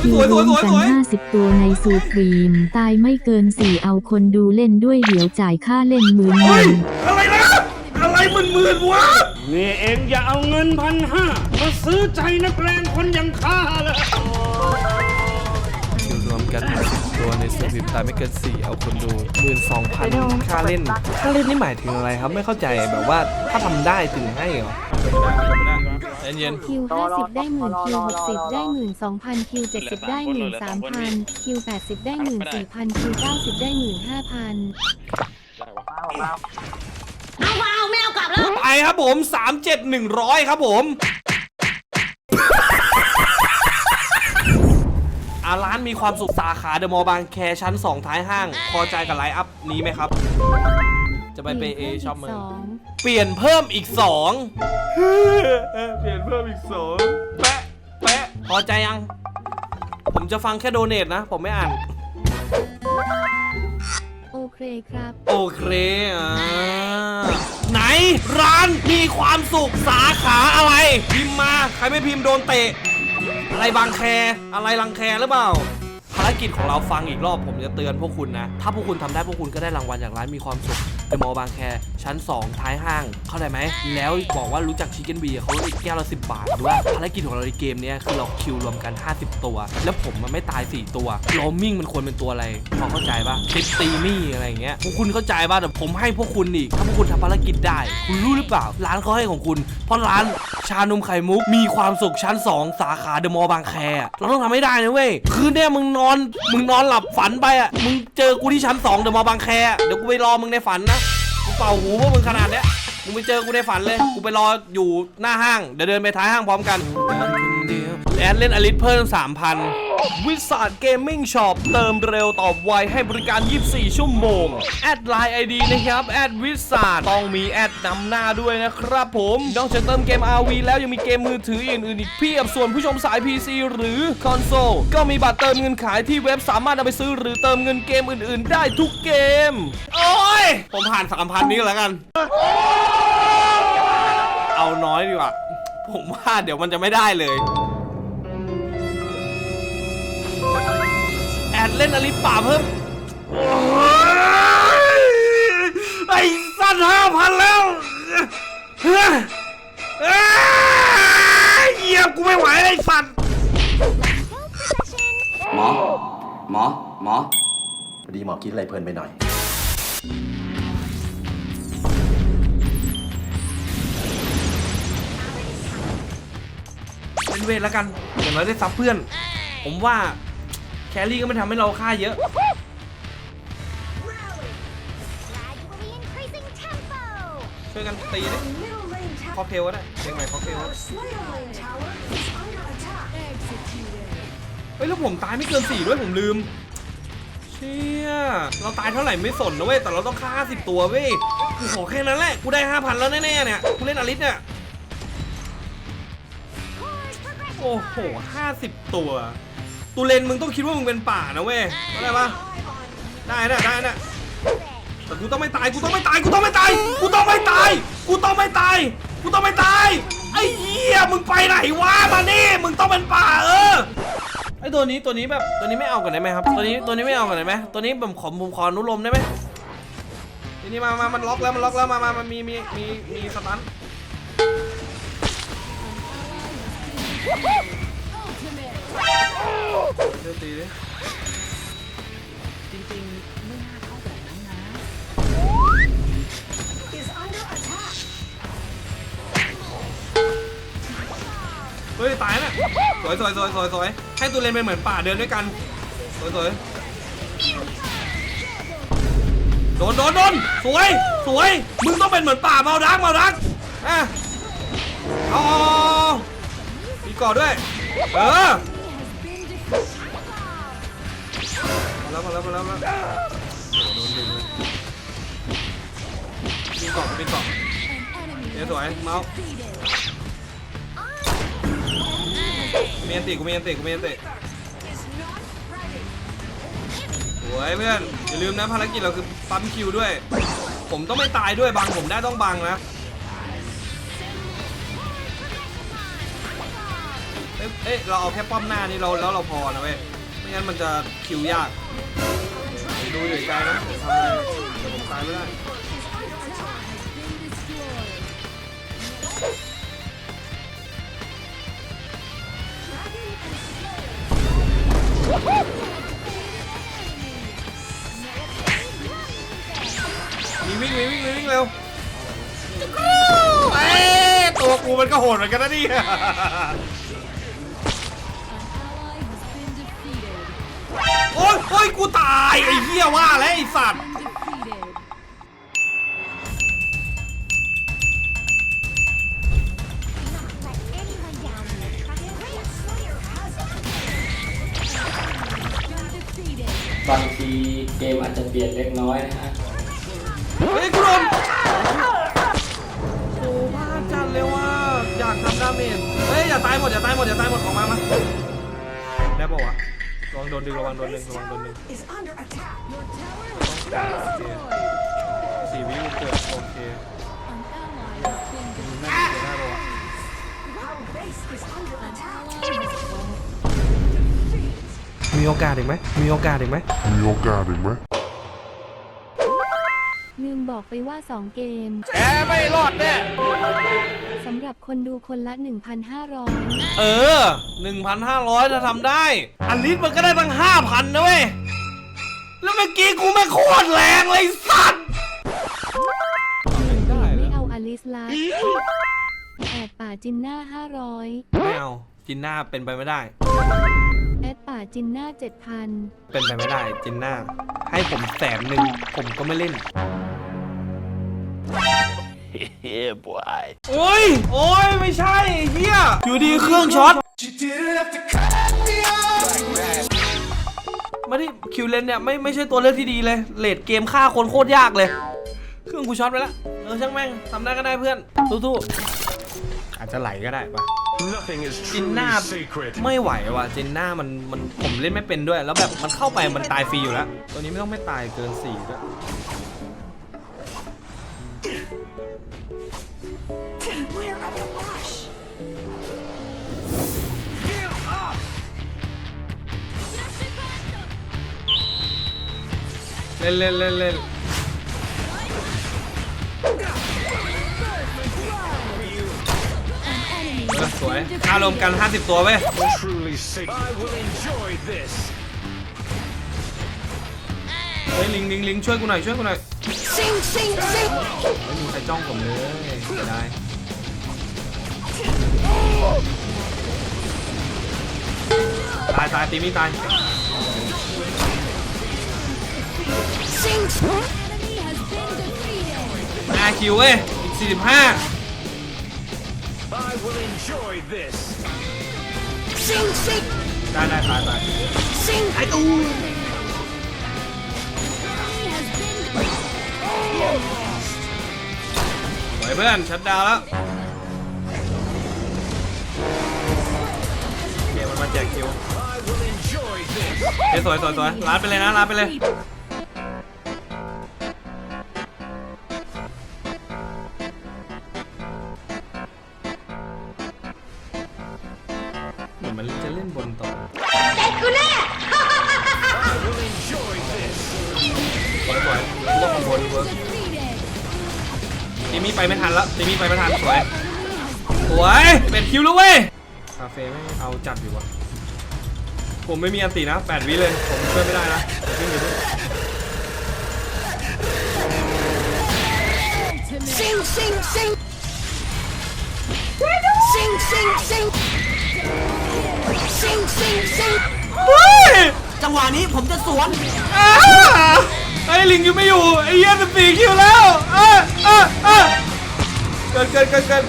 คิวสวยรสวยมสวยกันสวย ห้าสิบตัวในซูพรีม ตายไม่เกินสี่เอาคนดูเล่นด้วยเดี๋ยวจ่ายค่าเล่นหมื่นหเฮ้ย นึ่ง อะไรนะ อะไรหมื่นๆวะ นี่เองอย่าเอาเงินพันห้ามาซื้อใจนักแรงคนอย่างข้าเลย คิวรวมกัน10ตัวในสวิปตายไม่เกิน4เอาคนดูหมื่นสองพันค่าเล่น ค่าเล่นนี่หมายถึงอะไรครับ ไม่เข้าใจแบบว่าถ้าทำได้ถึงให้เหรอ เย็นคิว50ได้หมื่นคิว60ได้หมื่นสองพันคิว70ได้หมื่นสามพันคิว80ได้หมื่นสี่พันคิว90ได้หมื่นห้าพันไปครับผม3 7 100ครับผมอาร้านมีความสุขสาขาเดอะมอลล์บางแคชั้น 2 ท้ายห้าง พอใจกับไลน์อัพนี้ไหมครับ จะไปเปเอชอบมึงสองเปลี่ยนเพิ่มอีก2เปลี่ยนเพิ่มอีก2แปะแปะพอใจยัง ผมจะฟังแค่โดเนทนะ ผมไม่อ่าน โอเคครับ โอเคอ่าไหนร้านมีความสุขสาขาอะไร พิมพ์มา ใครไม่พิมพ์โดนเตะ อะไรบางแค อะไรรังแคหรือเปล่าภารกิจของเราฟังอีกรอบผมจะเตือนพวกคุณนะ ถ้าพวกคุณทำได้พวกคุณก็ได้รางวัลจากร้านมีความสุข เดอะมอบางแคชั้น 2 ท้ายห้าง เข้าใจไหม แล้วบอกว่ารู้จักชิคเก้นบีเขาลดอีกแก้วละ10บาทด้วยภารกิจของเราในเกมเนี้ยคือเราคิวรวมกัน 50 ตัว แล้วผมมันไม่ตาย 4 ตัวโรมมิ่งมันควรเป็นตัวอะไรพอเข้าใจปะติดตีมี่อะไรอย่างเงี้ยพวกคุณเข้าใจป่ะแต่ผมให้พวกคุณอีกถ้าพวกคุณทำภารกิจได้ คุณรู้หรือเปล่า ร้านเขาให้ของคุณเพราะร้านชานมไข่มุกมีความสุขชั้น 2 สาขาเดอะมอลล์บางแคเราต้องทำให้ได้นะเว้ยคืนเนี้ยมึงนอนมึงนอนหลับฝันไปอะมึงเจอกูที่ชั้น2เดอะมอลล์บางแคเดี๋ยวกูไปรอมึงในฝันนะกู เป่าหูพวกมึงขนาดเนี้ยมึงไปเจอกูในฝันเลย กูไปรออยู่หน้าห้าง เดี๋ยวเดินไปท้ายห้างพร้อมกัน แอดเล่นอลิสเพิ่มสามพัน วิสาดเกมมิ่งช็อปเติมเร็วตอบไวให้บริการ 24 ชั่วโมง แอดไลน์ไอดีนะครับ แอดวิสาดต้องมีแอดนำหน้าด้วยนะครับผมนอกจากเติมเกม RV แล้วยังมีเกมมือถืออื่นๆอีกเพียบส่วนผู้ชมสาย PC หรือคอนโซลก็มีบัตรเติมเงินขายที่เว็บสามารถเอาไปซื้อหรือเติมเงินเกมอื่น ๆ ได้ทุกเกม โอ้ย ผมผ่าน3,000นี้ก็แล้วกัน เอาน้อยดีกว่า ผมว่าเดี๋ยวมันจะไม่ได้เลย เล่นอลิป่าเพิ่มโอ้ยไอ้สัตว์ห้าพันแล้วเฮ้ยเอ้ยเหยียบกูไม่ไหวไอ้สัตว์หมอ หมอ หมอ พอดีหมอคิดอะไรเพลินไปหน่อย เป็นเวทแล้วกันอย่างน้อยได้ซับเพื่อน ผมว่าแค รี่ก็ไม่ทำให้เราค่าเยอะ ช่วยกันตีดิคอเทลก็ได้เพลงใหม่คอเทลเฮ้ยแล้วผมตายไม่เกินสี่ด้วยผมลืม เชี่ย เราตายเท่าไหร่ไม่สนนะเว้ย แต่เราต้องฆ่า50ตัวเว้ยกูขอแค่นั้นแหละ กูได้5,000แล้วแน่ๆเนี่ย กูเล่นอลิสเนี่ย โอ้โห50ตัว ตูเลนมึงต้องคิดว่ามึงเป็นป่านะเว้ยเข้าใจปะได้นะได้นะแต่กูต้องไม่ตายกูต้องไม่ตายกูต้องไม่ตายกูต้องไม่ตายกูต้องไม่ตายกูต้องไม่ตายไอ้เหี้ยมึงไปไหนวะมานี่มึงต้องเป็นป่าเออไอ้ตัวนี้ตัวนี้แบบตัวนี้ไม่เอากันได้ไหมครับตัวนี้ตัวนี้ไม่เอากันได้ไหมตัวนี้ผมขอผมขออนุโลมได้ไหมทีนี้มามามันล็อกแล้วมันล็อกแล้วมามามันมีมีมีมีสตัน เดี๋ยวตีดิเฮ้ยตายน่ะสวยสวยสวยสวยสวยให้ตัวเลนเป็นเหมือนป่าเดินด้วยกันสวยสวยโดนโดนโดนสวยสวยมึงต้องเป็นเหมือนป่าเมาดักเมาดักอะเอาเอาเอามีกอดด้วยเออ มาแล้วมาแล้วมาแล้วมาแล้วโดนดึงเลยมีกอดมีกอดเดี๋ยวสวยเมาส์เมียนติกูเมียนติกูเมียนติสวยเพื่อนอย่าลืมนะภารกิจเราคือปั๊มคิวด้วย ผมต้องไม่ตายด้วยบังผมได้ต้องบังนะเอ้ยเราเอาแค่ป้อมหน้านี่เราแล้วเราพอนะเว้ยไม่งั้นมันจะคิวยาก ดูอยู่ไกลนะทำอะไรเดี๋ยวผมตายไม่ได้มีวิ่งมีวิ่งมีวิ่งเร็วเอ้ยตัวกูมันก็โหดเหมือนกันนะนี่ายไอ้เหี้ยว่าแล้วไอ้สัตว์บางทีเกมอาจจะเปลี่ยนเล็กน้อยนะฮะเฮ้ยกูโดนโอ้บ้าจัดเลยว่ะอยากทำดาเมจเฮ้ยอย่าตายหมดอย่าตายหมดอย่าตายหมดออกมามาได้ปะวะระวัง โดนดึงระวังโดนดึงระวังโดนดึงโอเคสี่วิวเกิดโอเคน่าจะได้ปะวะมีโอกาสอีกไหมมีโอกาสอีกไหม มีโอกาสอีกไหมลืมบอกไปว่า 2 เกม แกไม่รอดแน่ สำหรับคนดูคนละ 1,500 เออ 1,500 ถ้าทำได้อันลิสมันก็ได้ตั้ง 5,000 นะเว้ย แล้วเมื่อกี้กูไม่งโคตรแรงเลยสัตว์ได้เหรไม่อเอาอลิสละแอดป่าจินหน้าไม่เอา จินหน้าเป็นไปไม่ได้500แอดป่าจินหน้า 7,000 เป็นไปไม่ได้จินหน้า ให้ผมแสนหนึ่งผมก็ไม่เล่น โอ้ย โอ้ย ไม่ใช่ไอ้เฮียอยู่ดีเครื่องช็อต ไม่ได้คิวเลนเนี่ยไม่ไม่ใช่ตัวเลือกที่ดีเลย เลดเกมฆ่าคนโคตรยากเลย เครื่องกูช็อตไปแล้วเออช่างแม่งทำได้ก็ได้เพื่อนสู้ๆอาจจะไหลก็ได้ปะจินหน้าไม่ไหวว่ะจินหน้ามันมันผมเล่นไม่เป็นด้วย แล้วแบบมันเข้าไปมันตายฟรีอยู่แล้ว ตัวนี้ไม่ต้องไม่ตายเกินสี่ด้วย ล่นเล่นเล่นเล่นเออสวยค่ารวมกัน 50 ตัวเว้ยเฮ้ยลิงลิงลิงช่วยกูหน่อยช่วยกูหน่อยไม่มีใครจ้องผมเลยเสียดายตายตายตีมีตาย ห้าคิวเว้ยอีกสี่สิบห้าได้ได้ตายตายไอ้ตูสวยเพื่อนชัดดาวน์แล้วเกมมันมาแจกคิวเฮ้ยสวยสวยสวยลาดไปเลยนะลาดไปเลย ตีมี่ไปไม่ทันสวยสวยเป็ดคิวแล้วเว้ยคาเฟ่ไม่งเอาจัดอยู่วะผมไม่มีอันตีนะ8วิเลย ผมช่วยไม่ได้นะวิ่งอยู่ด้วยเฮ้ยจังหวะนี้ผมจะสวนอ้าไอ้ลิงยังไม่อยู่ไอ้เหี้ยสิบสี่คิวแล้วเออเออเออ เกินเกินเกินเกิน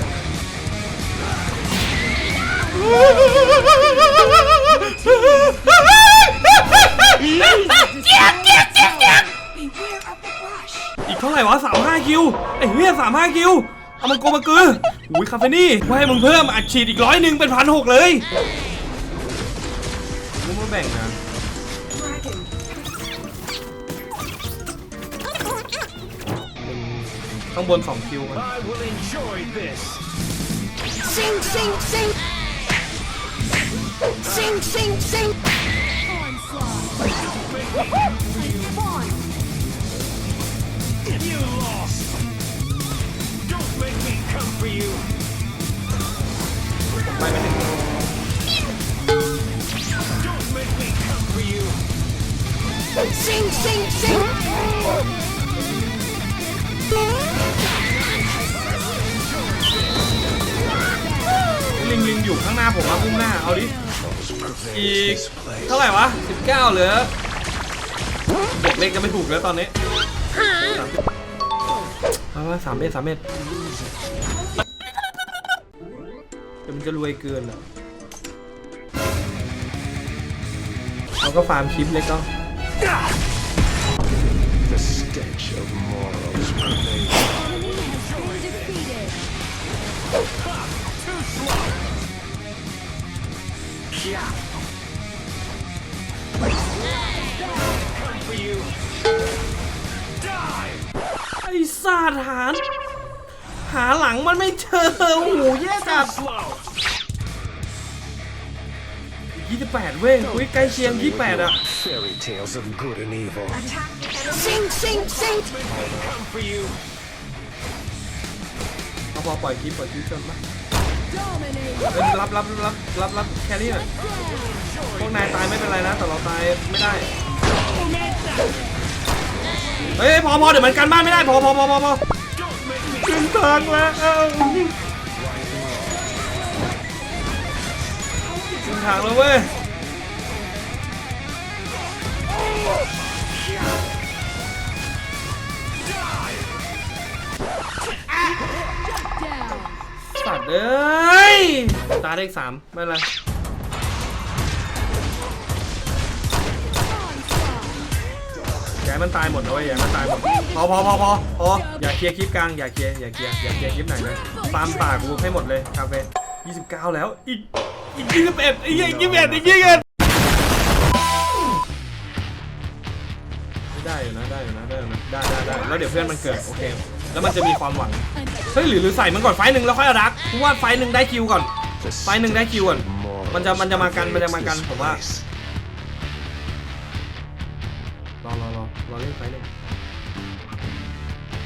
อีกเท่าไหร่วะสามห้าคิวไอ้เหี้ยสามห้าคิวเอามันโกมากืออุ้ยคาเฟนี่ว่าให้มึงเพิ่มอัดฉีดอีกร้อยหนึ่งเป็นพันหกเลยมึงมาแบ่งนะ ข้างบนสองคิวมัน I will enjoy this. Sing, sing, sing. Sing, sing, sing. You lost. Don't make me come for you. ไปไม่ถึง Don't make me come for you. Sing, sing, sing. อยู่ข้างหน้าผมมาพุ่งหน้า เอาดิ อีก เท่าไหร่วะ 19 เหลือบวกเลขจะไม่ถูกแล้วตอนนี้เอาว่าสามเมตรสามเมตรแต่มันจะรวยเกินอะเราก็ฟาร์มคลิปเล็กก็ ไอ้ซาดหารหาหลังมันไม่เจอโอ้โหแย่จัดยี่สิบแปดเว้ยอุ้ยใกล้เคียงยี่แปดอะ Fairy tales of good and evil. เอาพอปล่อยคลิปปล่อยคลิปจนปะเอ้ย รับรับรับรับรับแค่นี้หน่อยพวกนายตายไม่เป็นไรนะแต่เราตายไม่ได้เฮ้ยพอพอเดี๋ยวมันกันบ้านไม่ได้พอพอพอพอพอขึ้นทางแล้วขึ้นทางแล้วเว้ย สัตว์เอ้ย ตาเลขสามไม่เป็นไรอย่าให้มันตายหมดนะเว้ยอย่าให้มันตายหมดพอพอพอพอพออย่าเคลียร์คลิปกลางอย่าเคลียร์อย่าเคลียร์อย่าเคลียร์คลิปไหนเลยฟาร์มป่ากูให้หมดเลยคาเฟ่29 แล้วอีกอีก21อีกอีก21อีก21ได้อยู่นะได้อยู่นะได้อยู่นะได้ได้ได้แล้วเดี๋ยวเพื่อนมันเกิดโอเค แล้วมันจะมีความหวัง เฮ้ยหรือหรือใส่มันก่อนไฟล์หนึ่งแล้วค่อยเอาดักกูว่าไฟล์หนึ่งได้คิวก่อน ไฟล์หนึ่งได้คิวก่อน มันจะมันจะมากันมันจะมากันผมว่ารอรอรอรอเล่นไฟล์หนึ่ง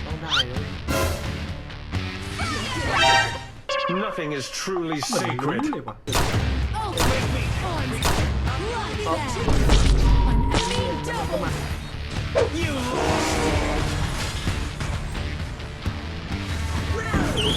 ต้องได้เลย Nothing is truly เหมือนรู้ sacred. เลยว่ะก็มา โอ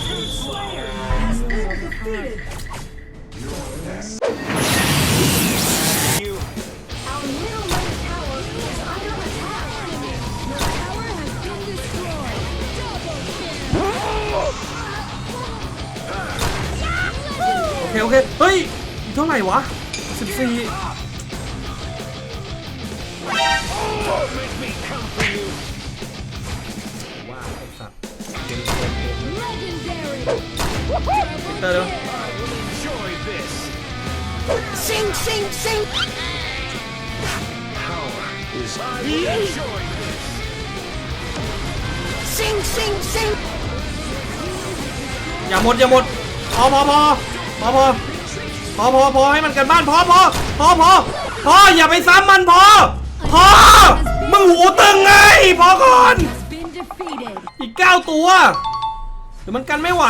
เคโอเค เฮ้ยอีกเท่าไหร่วะสิบสี่ว้ เตอร์เดี๋ยว Enjoy this. Power is enjoy this. อย่าหมดอย่าหมดพอพอพอพอพอพอพอพอให้มันกันบ้านพอพอพอพอพออย่าไปซ้ำมันพอพอมึงหูตึงไงพอก่อนอีกเก้าตัวเดี๋ยวมันกันไม่ไหว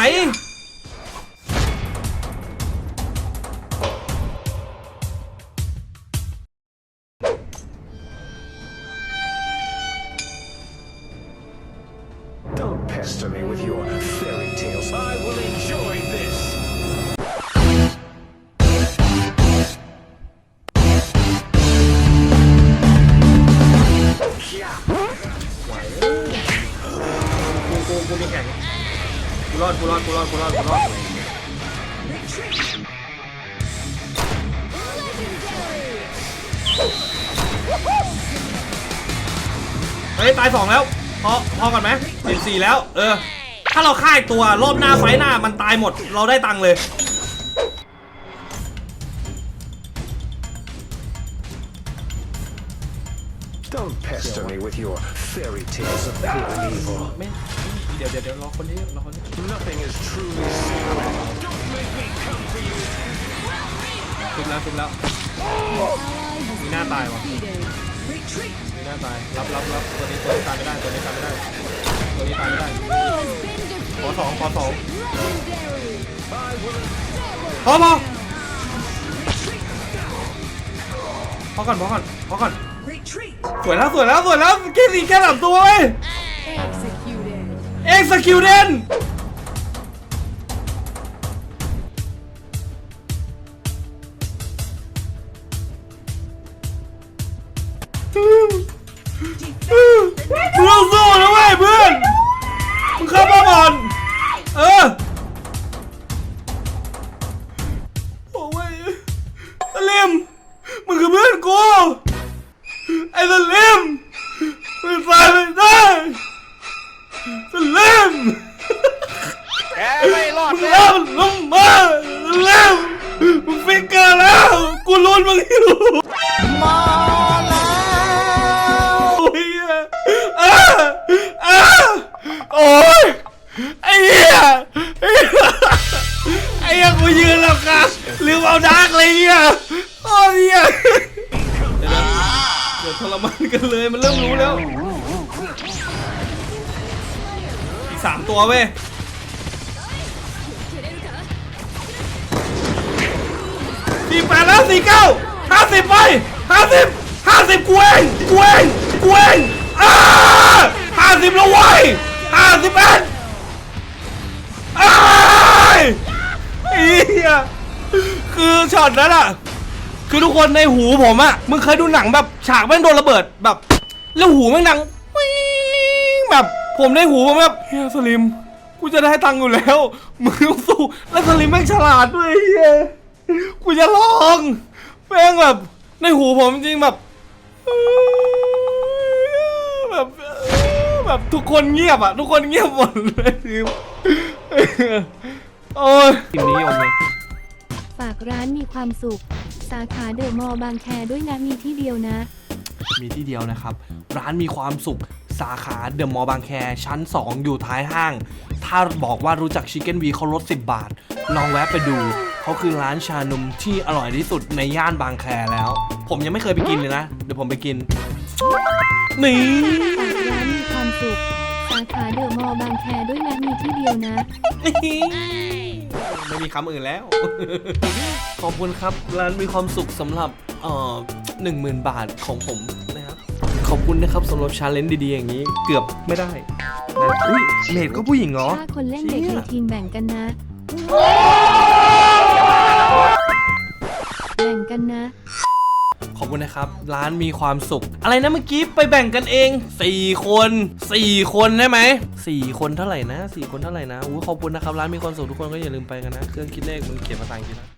อดกูรอดกูรอดกูรอดกูรอดเฮ้ยตายสองแล้วพอพอก่อนไหมสิบสี่แล้ว เออ ถ้าเราฆ่าอีกตัวรอบหน้าไฟหน้ามันตายหมด เราได้ตังค์เลย Don't pester me with your fairy tales of good and evil. ไม่เดี๋ยวเดี๋ยวเดี๋ยวรอคนนี้รอคนนี้ Nothing is truly sacred. Don't make me come for you. ชุบแล้วชุบแล้วมีหน้าตายวะมีหน้าตายรับรับรับตัวนี้ตัวนี้ตายไม่ได้ตัวนี้ตายไม่ได้ตัวนี้ตายไม่ได้ขอสองขอสองพอพอพอก่อนพอก่อนพอก่อน สวยแล้วสวยแล้วสวยแล้วแค่สี่แค่สามตัวเว้ย executed ตัวเว้ยสี่แปดแล้วสี่เก้าห้าสิบไปห้าสิบห้าสิบกูเองกูเองกูเองอ้าห้าสิบแล้วเว้ยห้าสิบเอ็ดอ้ายไอ้เหี้ยคือช็อตนั้นอะคือทุกคนในหูผมอะมึงเคยดูหนังแบบฉากแม่งโดนระเบิดแบบ แล้วหูแม่งดังแบบผมในหูผมแบบ เฮียสลิม กูจะได้ตังค์อยู่แล้ว มึงต้องสู้ แล้วสลิมแม่งฉลาดด้วยเฮียกูจะลองแม่งแบบในหูผมจริงแบบแบบแบบทุกคนเงียบอะ ทุกคนเงียบหมดเลยทีมโอ้ยทีมนี้ยอมเลยฝากร้านมีความสุข สาขาเดอะมอลล์บางแคด้วยนะมีที่เดียวนะ มีที่เดียวนะครับ ร้านมีความสุข สาขาเดอะมอลล์บางแคชั้น 2 อยู่ท้ายห้าง ถ้าบอกว่ารู้จักชิคเก้นวีเขาลด 10 บาท ลองแวะไปดู เขาคือร้านชานมที่อร่อยที่สุดในย่านบางแคแล้ว ผมยังไม่เคยไปกินเลยนะ เดี๋ยวผมไปกิน นี่ฝากร้านมีความสุข สาขาเดอะมอลล์บางแคด้วยนะมีที่เดียวนะ ไม่มีคำอื่นแล้ว ขอบคุณครับ ร้านมีความสุขสำหรับเอ่อหนึ่งหมื่นบาทของผมนะครับ ขอบคุณนะครับสำหรับชาเลนจ์ดีๆอย่างนี้ เกือบไม่ได้นะอุ้ยเลดก็ผู้หญิงเหรอ ถ้าคนเล่นเด็กในทีมแบ่งกันนะ แบ่งกันนะ ขอบคุณนะครับ ร้านมีความสุข อะไรนะเมื่อกี้ไปแบ่งกันเอง 4 คน 4 คนได้ไหม4คนเท่าไหร่นะ 4 คนเท่าไหร่นะอู้ขอบคุณนะครับ ร้านมีความสุขทุกคนก็อย่าลืมไปกันนะ เครื่องคิดเลขมันเขียนภาษาอังกฤษนะ